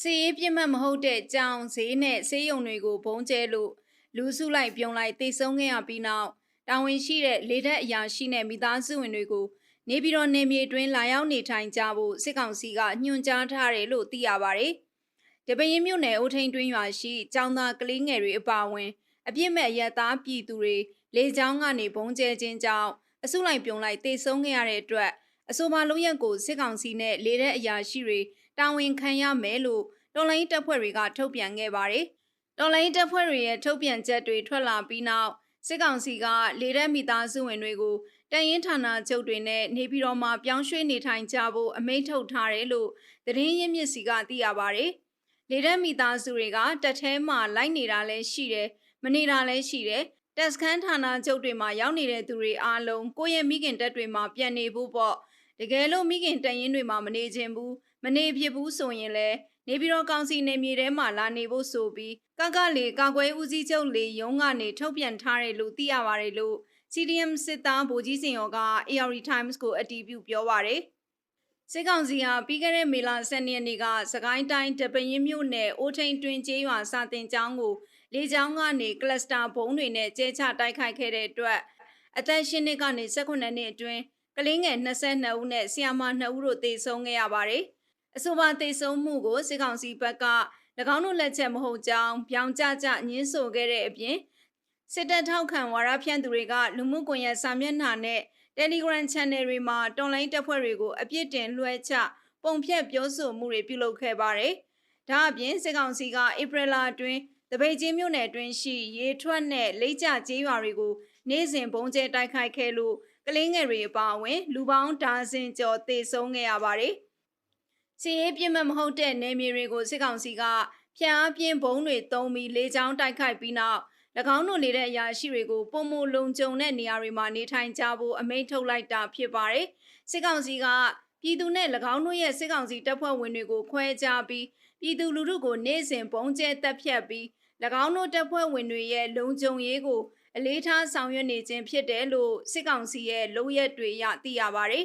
စီရေးပြစ်မှတ်မဟုတ်တဲ့ကြောင်ဈေးနဲ့ဈေးရုံတွေကိုဘုံကျဲလို့လူစုလိုက်ပြုံလိုက်တိတ်ဆုံးခဲ့ရပြီးနောက်တာဝန်ရှိတဲ့လေတပ်အရာရှိနဲ့မိသားစုဝင်တွေကိုနေပြည်တော်နေမြေတွင်းလာရောက်နေထိုင်ကြဖို့စစ်ကောင်စီကညွှန်ကြားထားတယ်လို့သိရပါတယ်။တပင်းမြို့နယ်အိုထိန်တွင်းရွာရှိကျောင်းသားကလေးငယ်တွေအပါအဝင်အပြစ်မဲ့ရက်သားပြည်သူတွေလေကြောင်းကနေဘုံကျဲခြင်းကြောင့်အစုလိုက်ပြုံလိုက်တိတ်ဆုံးခဲ့ရတဲ့အတွက်အဆိုပါလုံရက်ကိုစစ်ကောင်စီနဲ့လေတဲ့အရာရှိတွေ တာဝန်ခံရမယ်လို့တော်လိုင်းတပ်ဖွဲ့တွေကထုတ်ပြန်ခဲ့ပါတယ်။တော်လိုင်းတပ်ဖွဲ့တွေရဲ့ထုတ်ပြန်ချက်တွေထွက်လာပြီးနောက်စစ်ကောင်စီကလေတဲ့မိသားစုဝင်တွေကိုတရင်ဌာနချုပ်တွေနဲ့နေပြည်တော်မှာပြောင်းရွှေ့နေထိုင်ကြဖို့အမိန့်ထုတ်ထားတယ်လို့သတင်းရင်းမြစ်စီကသိရပါတယ်။လေတဲ့မိသားစုတွေကတက်ထဲမှာလိုက်နေတာလည်းရှိတယ်မနေတာလည်းရှိတယ်တက်စခန်းဌာနချုပ်တွေမှာရောက်နေတဲ့သူတွေအားလုံးကိုယ့်ရဲ့မိခင်တက်တွေမှာပြန်နေဖို့ပေါ့ တကယ်လို့မိခင်တရင်တွေမှာမနေခြင်းဘူးမနေဖြစ်ဘူးဆိုရင်လည်းနေပြည်တော်ကောင်စီနေမြေထဲမှာလာနေဖို့ဆိုပြီးကကလေကာကွယ်ဦးစီးချုပ်လေရုံးကနေထုတ်ပြန်ထားတယ်လို့သိရပါတယ်လို့ CDM စစ်သားဗိုလ်ကြီးစင်ရောက AR Times ကိုအတည်ပြုပြောပါတယ်စစ်ကောင်စီဟာပြီးခဲ့တဲ့မေလ12ရက်နေ့ကစကိုင်းတိုင်းတပင်းမြို့နယ်အိုထိန်တွင်ကျေးရွာစာတင်ကျောင်းကိုလေကြောင်းကနေကလစတာဘုံတွေနဲ့ကျဲချတိုက်ခိုက်ခဲ့တဲ့အတွက်အသက်ရှင်နှစ်ကနေ18နှစ်အတွင်း ကလေးငယ်22ဦးနဲ့ဆီယာမ2ဦးတို့သေဆုံးခဲ့ရပါတယ်။အဆိုပါသေဆုံးမှုကိုစစ်ကောင်စီဘက်က၎င်းတို့လက်ချက်မဟုတ်ကြောင်းပြောင်ကြကြညင်းဆိုခဲ့တဲ့အပြင်စစ်တပ်ထောက်ခံဝါရဖြန့်သူတွေကလူမှုကွန်ရက်စာမျက်နှာနဲ့ Telegram Channel တွေမှာတော်လိုင်းတပ်ဖွဲ့တွေကိုအပြစ်တင်လွှဲချပုံဖြတ်ပြောဆိုမှုတွေပြုလုပ်ခဲ့ပါတယ်။ဒါအပြင်စစ်ကောင်စီကဧပြီလအတွင်းတပိတ်ချင်းမြို့နယ်အတွင်းရှိရေထွက်နဲ့လိတ်ကြကျေးရွာတွေကိုနေ့စဉ်ဘုံကျဲတိုက်ခိုက်ခဲ့လို့ ကလေးငယ်တွေအပါအဝင် လူပေါင်းဒါဇင်ကျော်သေဆုံးခဲ့ရပါတယ်။စီရေးပြစ်မှတ်မဟုတ်တဲ့နေမြေတွေကိုစစ်ကောင်စီကဖျားပြင်းဘုံတွေတုံးပြီးလေးချောင်းတိုက်ခိုက်ပြီးနောက်၎င်းတို့နေတဲ့အရာရှိတွေကိုပုံမလုံခြုံတဲ့နေရာတွေမှာနေထိုင်ကြဖို့အမိန့်ထုတ်လိုက်တာဖြစ်ပါတယ်။စစ်ကောင်စီကပြည်သူနဲ့၎င်းတို့ရဲ့စစ်ကောင်စီတပ်ဖွဲ့ဝင်တွေကိုခွဲခြားပြီးပြည်သူလူထုကိုနေ့စဉ်ပုံကျဲတက်ဖြတ်ပြီး၎ င်းတို့တပ်ဖွဲ့ဝင်တွေရဲ့လုံခြုံရေးကိုအလေးထားဆောင်ရွက်နေခြင်းဖြစ်တယ်လို့စစ်ကောင်စီရဲ့လုံရက်တွေရသိရပါတယ်